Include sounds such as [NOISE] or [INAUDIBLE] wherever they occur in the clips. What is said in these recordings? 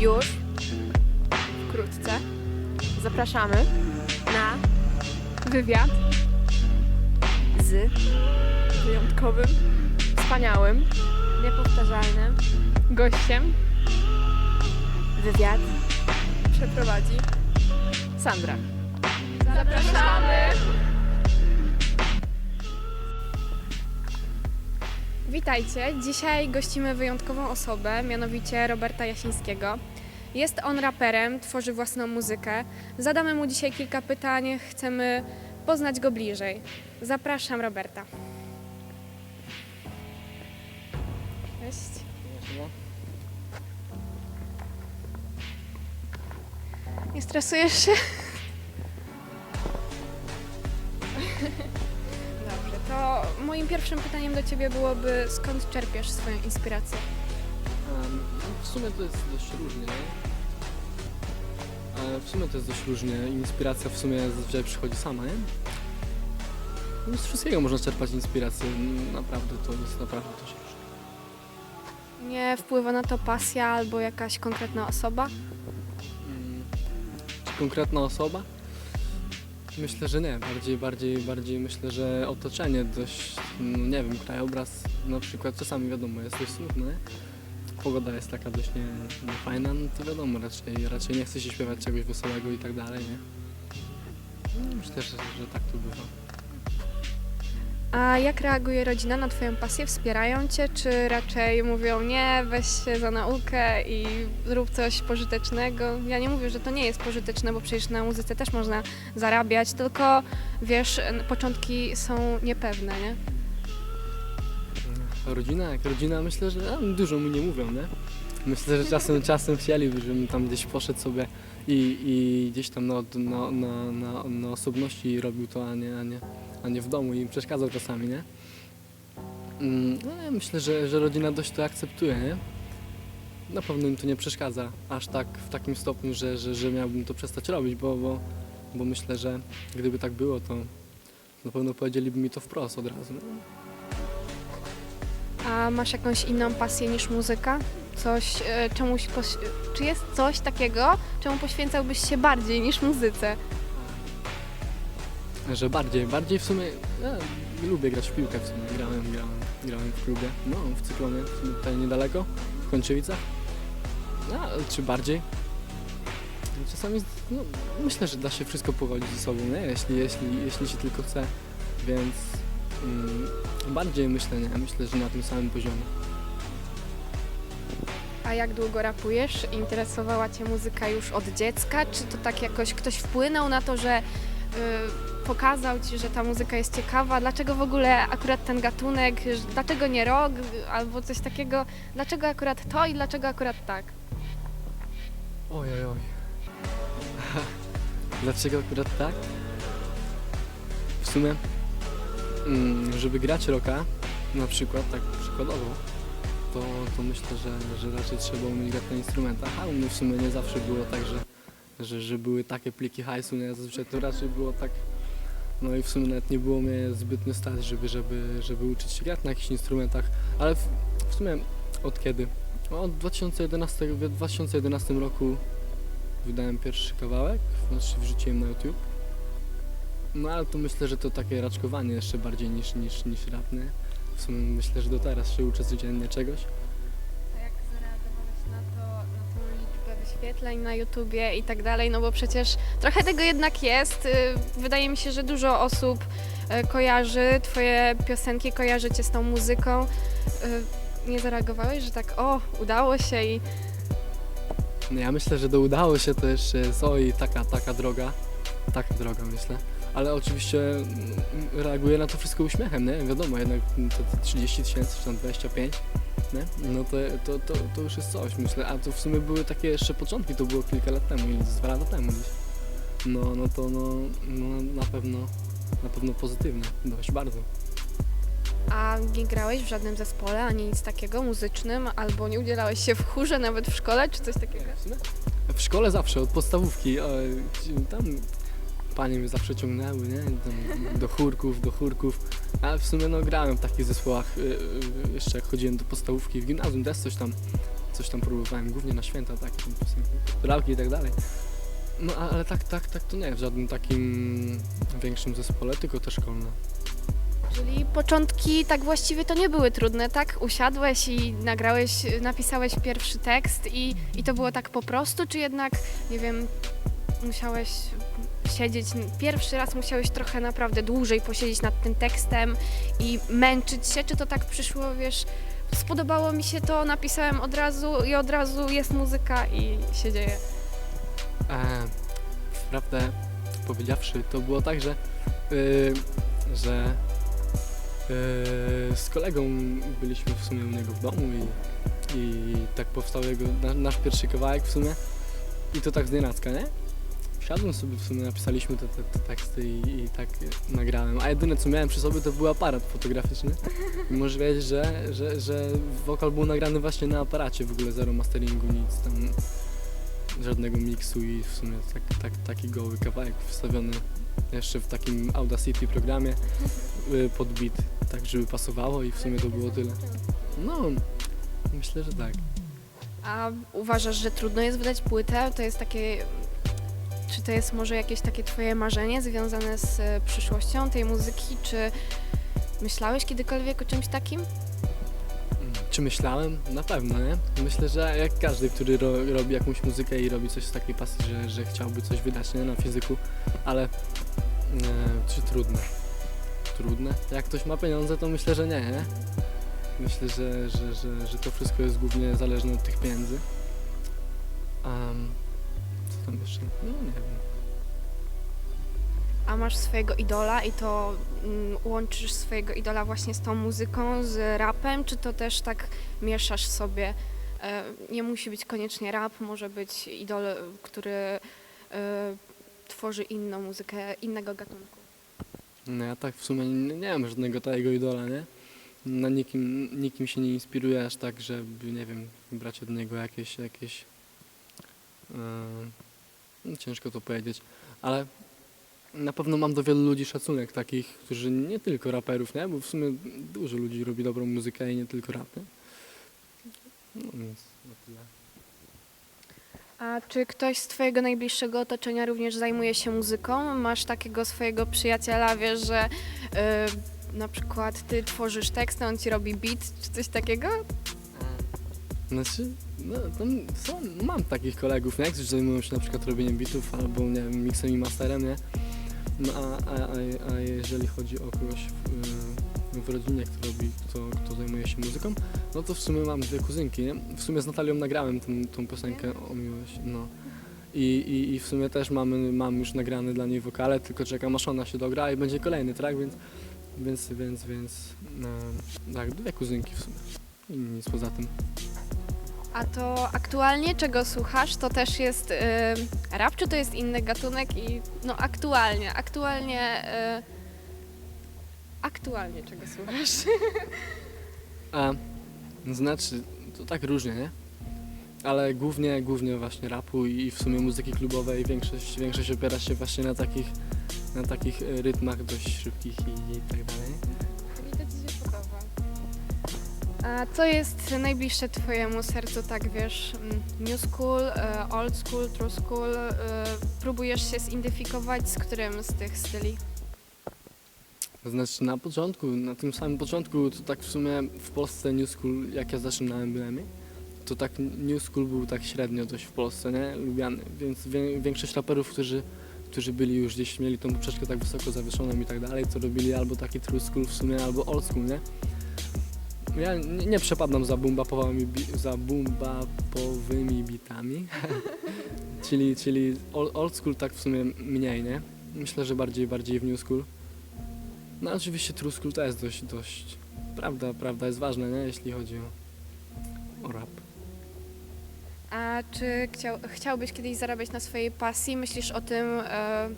już wkrótce zapraszamy na wywiad z wyjątkowym, wspaniałym, niepowtarzalnym gościem. Wywiad przeprowadzi Sandra. Zapraszamy! Witajcie. Dzisiaj gościmy wyjątkową osobę, mianowicie Roberta Jasińskiego. Jest on raperem, tworzy własną muzykę. Zadamy mu dzisiaj kilka pytań, chcemy poznać go bliżej. Zapraszam Roberta. Cześć. Nie stresujesz się? [LAUGHS] To moim pierwszym pytaniem do Ciebie byłoby, skąd czerpiesz swoją inspirację? Em, W sumie to jest dość różnie. nie? Ale W sumie to jest dość różnie. Inspiracja w sumie zazwyczaj przychodzi sama, nie? No Z wszystkiego można czerpać inspirację. Naprawdę to jest naprawdę dość różnie. Nie wpływa na to pasja albo jakaś konkretna osoba? Mm, Czy konkretna osoba? Myślę, że nie. Bardziej, bardziej, bardziej myślę, że otoczenie dość, no nie wiem, krajobraz na przykład czasami wiadomo jest dość smutne. nie? Pogoda jest taka dość nie, niefajna, no to wiadomo, raczej, raczej nie chce się śpiewać czegoś wesołego i tak dalej, nie? No, myślę, że, że tak to bywa. A jak reaguje rodzina na Twoją pasję? Wspierają Cię, czy raczej mówią nie, weź się za naukę i zrób coś pożytecznego? Ja nie mówię, że to nie jest pożyteczne, bo przecież na muzyce też można zarabiać, tylko wiesz, początki są niepewne, nie? Rodzina, jak rodzina, myślę, że dużo mu nie mówią, nie? Myślę, że czasem, czasem chcieliby, żebym tam gdzieś poszedł sobie i, i gdzieś tam na, na, na, na, na osobności robił to, a nie, a, nie, a nie w domu i im przeszkadzał czasami, nie? Mm, Ale myślę, że, że rodzina dość to akceptuje, nie? Na pewno im to nie przeszkadza aż tak w takim stopniu, że, że, że miałbym to przestać robić, bo, bo, bo myślę, że gdyby tak było, to na pewno powiedzieliby mi to wprost od razu. nie? A masz jakąś inną pasję niż muzyka? Coś, e, czemuś, poś- czy jest coś takiego, czemu poświęcałbyś się bardziej niż muzyce? Że bardziej, bardziej w sumie ja lubię grać w piłkę w sumie. Grałem, grałem, grałem w klubie. No, w Cyklonie, tutaj niedaleko, w Kończewicach. No, czy bardziej? Czasami, no, myślę, że da się wszystko pogodzić ze sobą, nie? Jeśli, jeśli, jeśli się tylko chce, więc mm, bardziej myślę, nie? Myślę, że na tym samym poziomie. A jak długo rapujesz? Interesowała Cię muzyka już od dziecka? Czy to tak jakoś ktoś wpłynął na to, że y, pokazał Ci, że ta muzyka jest ciekawa? Dlaczego w ogóle akurat ten gatunek? Dlaczego nie rock albo coś takiego? Dlaczego akurat to i dlaczego akurat tak? Oj, oj, oj. [LAUGHS] Dlaczego akurat tak? W sumie, mm, żeby grać rocka, na przykład, tak przykładowo, to, to myślę, że, że raczej trzeba umieć grać na instrumentach, a u mnie w sumie nie zawsze było tak, że, że, że były takie pliki hajsu, nie? Zazwyczaj to raczej było tak, no i w sumie nawet nie było mnie zbytnio stać, żeby, żeby, żeby uczyć się grać na jakichś instrumentach, ale w, w sumie od kiedy? No, Od 2011, w 2011 roku wydałem pierwszy kawałek, znaczy wrzuciłem na YouTube. No ale to myślę, że to takie raczkowanie jeszcze bardziej niż, niż, niż rap, nie? Sumie myślę, że do teraz się uczę codziennie czegoś. A jak zareagowałeś na, to, na tą liczbę wyświetleń na YouTubie i tak dalej? No bo przecież trochę tego jednak jest. Y, Wydaje mi się, że dużo osób y, kojarzy Twoje piosenki, kojarzy Cię z tą muzyką. Y, Nie zareagowałeś, że tak o, udało się i No ja myślę, że to udało się też, jest oj, taka, taka droga, taka droga myślę. Ale oczywiście mm, reaguję na to wszystko uśmiechem, nie? Wiadomo, jednak te 30 tysięcy czy tam 25, nie? No to, to, to, to już jest coś, myślę. A to w sumie były takie jeszcze początki, to było kilka lat temu, z dwa lata temu gdzieś. No, no to no, no na pewno, na pewno pozytywne, dość bardzo. A nie grałeś w żadnym zespole, ani nic takiego muzycznym, albo nie udzielałeś się w chórze nawet w szkole, czy coś takiego? W szkole zawsze, od podstawówki, e, tam panie mnie zawsze ciągnęły, nie? Do chórków, do chórków. Ale w sumie no grałem w takich zespołach, y, y, jeszcze jak chodziłem do podstawówki, w gimnazjum też coś tam, coś tam próbowałem, głównie na święta, tak, tam piosenki, i tak dalej. No ale tak, tak, tak to nie, w żadnym takim większym zespole, tylko te szkolne. Czyli początki tak właściwie to nie były trudne, tak? Usiadłeś i nagrałeś, napisałeś pierwszy tekst i, i to było tak po prostu, czy jednak, nie wiem, musiałeś siedzieć, pierwszy raz musiałeś trochę naprawdę dłużej posiedzieć nad tym tekstem i męczyć się, czy to tak przyszło, wiesz, spodobało mi się to, napisałem od razu i od razu jest muzyka i się dzieje. E, prawdę powiedziawszy, to było tak, że, y, że y, z kolegą byliśmy w sumie u niego w domu i, i tak powstał jego, na, nasz pierwszy kawałek w sumie i to tak z nienacka, nie? Siadłem sobie w sumie, napisaliśmy te, te, te teksty i, i tak nagrałem, a jedyne co miałem przy sobie to był aparat fotograficzny i możesz wiedzieć, że, że, że wokal był nagrany właśnie na aparacie, w ogóle zero masteringu, nic tam żadnego miksu i w sumie tak, tak, taki goły kawałek wstawiony jeszcze w takim Audacity programie y, pod beat, tak żeby pasowało i w sumie to było tyle. No, myślę, że tak. A uważasz, że trudno jest wydać płytę? To jest takie. Czy to jest może jakieś takie Twoje marzenie związane z e, przyszłością tej muzyki? Czy myślałeś kiedykolwiek o czymś takim? Mm, Czy myślałem? Na pewno, nie? Myślę, że jak każdy, który ro, robi jakąś muzykę i robi coś z takiej pasji, że, że chciałby coś wydać, nie? Na fizyku, ale e, czy trudne? Trudne? Jak ktoś ma pieniądze, to myślę, że nie, nie? Myślę, że, że, że, że to wszystko jest głównie zależne od tych pieniędzy. Co tam jeszcze? No nie wiem. A masz swojego idola i to mm, łączysz swojego idola właśnie z tą muzyką, z rapem? Czy to też tak mieszasz sobie? E, nie musi być koniecznie rap, może być idol, który e, tworzy inną muzykę, innego gatunku. No ja tak w sumie nie, nie mam żadnego takiego idola, nie? Na nikim, nikim się nie inspiruję aż tak, żeby, nie wiem, brać od niego jakieś, jakieś yy, no ciężko to powiedzieć, ale na pewno mam do wielu ludzi szacunek takich, którzy nie tylko raperów, nie? Bo w sumie dużo ludzi robi dobrą muzykę i nie tylko rapy. No więc na tyle. A czy ktoś z Twojego najbliższego otoczenia również zajmuje się muzyką? Masz takiego swojego przyjaciela, wiesz, że y, na przykład Ty tworzysz tekst, a on Ci robi beat, czy coś takiego? Znaczy, no, tam są, mam takich kolegów, nie? którzy zajmują się na przykład robieniem bitów albo nie wiem, miksem i masterem, nie? No a, a, a, a jeżeli chodzi o kogoś w, w rodzinie, kto robi, kto, kto zajmuje się muzyką, no to w sumie mam dwie kuzynki, nie? W sumie z Natalią nagrałem tą, tą piosenkę o miłość, no. I, i, I w sumie też mamy, mam już nagrane dla niej wokale, tylko czekam aż ona się dogra i będzie kolejny track, więc, więc, więc, więc, e, tak, dwie kuzynki w sumie. I nic poza tym. A to aktualnie czego słuchasz? To też jest y, rap, czy to jest inny gatunek? I no aktualnie, aktualnie, y, aktualnie czego słuchasz? [LAUGHS] A, znaczy, to tak różnie, nie? Ale głównie, głównie właśnie rapu i w sumie muzyki klubowej większość, większość opiera się właśnie na takich, na takich e, rytmach dość szybkich i, i tak dalej. A co jest najbliższe Twojemu sercu, tak wiesz, mm, new school, y, old school, true school? y, próbujesz się zidentyfikować z którym z tych styli? Znaczy na początku, na tym samym początku, to tak w sumie w Polsce New School, jak ja zaczynałem bynajmniej, to tak New School był tak średnio dość w Polsce, nie? Lubiany, więc większość raperów, którzy, którzy byli już gdzieś, mieli tą poprzeczkę tak wysoko zawieszoną i tak dalej, to robili albo taki True School w sumie, albo Old School, nie? Ja nie, nie przepadam za bumbapowymi, bi- za bumbapowymi bitami, [LAUGHS] czyli, czyli old, old School tak w sumie mniej, nie? Myślę, że bardziej, bardziej w New School. No oczywiście True School to jest dość, dość, prawda, prawda jest ważna, nie? Jeśli chodzi o, o rap. A czy chciał, chciałbyś kiedyś zarabiać na swojej pasji? Myślisz o tym e,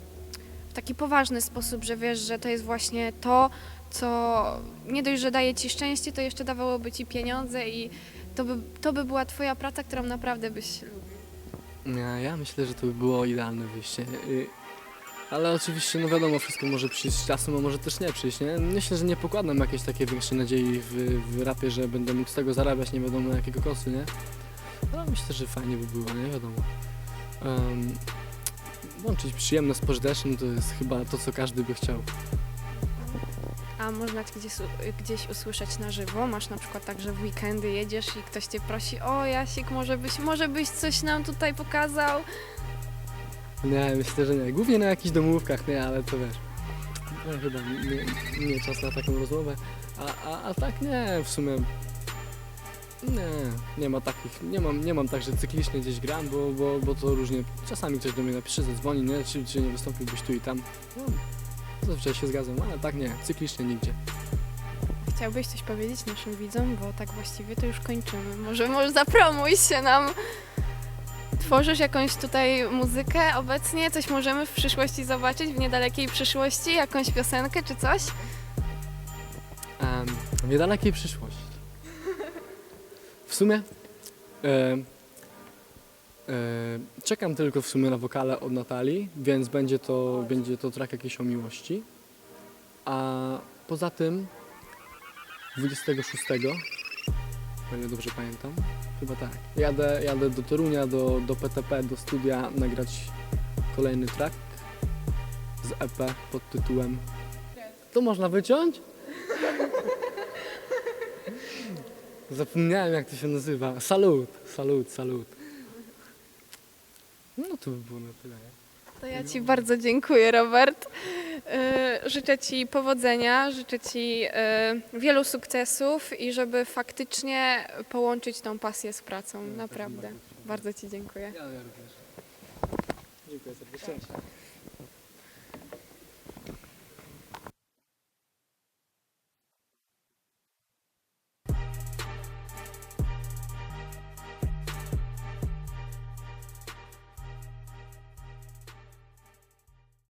w taki poważny sposób, że wiesz, że to jest właśnie to, co nie dość, że daje ci szczęście, to jeszcze dawałoby ci pieniądze i to by, to by była twoja praca, którą naprawdę byś lubił. Ja, ja myślę, że to by było idealne wyjście. Y, Ale oczywiście, no wiadomo, wszystko może przyjść z czasem, a może też nie przyjść, nie? Myślę, że nie pokładam jakiejś takiej większej nadziei w, w rapie, że będę mógł z tego zarabiać nie wiadomo jakiego kosztu, nie? No, myślę, że fajnie by było, nie wiadomo. Um, łączyć przyjemne z pożytecznym to jest chyba to, co każdy by chciał. A można gdzieś, gdzieś usłyszeć na żywo? Masz na przykład tak, że w weekendy jedziesz i ktoś cię prosi, o Jasik, może byś, może byś coś nam tutaj pokazał? Nie, myślę, że nie. Głównie na jakichś domówkach, nie, ale to wiesz. No, chyba nie, nie czas na taką rozmowę. A, a, a tak nie, w sumie. Nie, nie ma takich, nie mam, nie mam tak, że cyklicznie gdzieś gram, bo, bo, bo to różnie, czasami ktoś do mnie napisze, zadzwoni, nie, czy, czy nie wystąpiłbyś tu i tam. No, zazwyczaj się zgadzam, ale tak nie, cyklicznie nigdzie. Chciałbyś coś powiedzieć naszym widzom, bo tak właściwie to już kończymy. Może, może zapromuj się nam. Tworzysz jakąś tutaj muzykę obecnie? Coś możemy w przyszłości zobaczyć, w niedalekiej przyszłości? Jakąś piosenkę czy coś? Em, w niedalekiej przyszłości. W sumie czekam tylko w sumie na wokale od Natalii, więc będzie to, będzie to track jakiejś o miłości. A poza tym 26, o ile dobrze pamiętam, chyba tak, jadę, jadę do Torunia, do, do PTP, do studia nagrać kolejny track z EP pod tytułem To można wyciąć? [LAUGHS] Zapomniałem jak to się nazywa. Salut, salut, salut. No to by było na tyle. nie? To ja Ci bardzo dziękuję, Robert. Yy, Życzę Ci powodzenia, życzę Ci yy, wielu sukcesów i żeby faktycznie połączyć tą pasję z pracą. Naprawdę. Bardzo Ci dziękuję. Ja, ja również. Dziękuję serdecznie.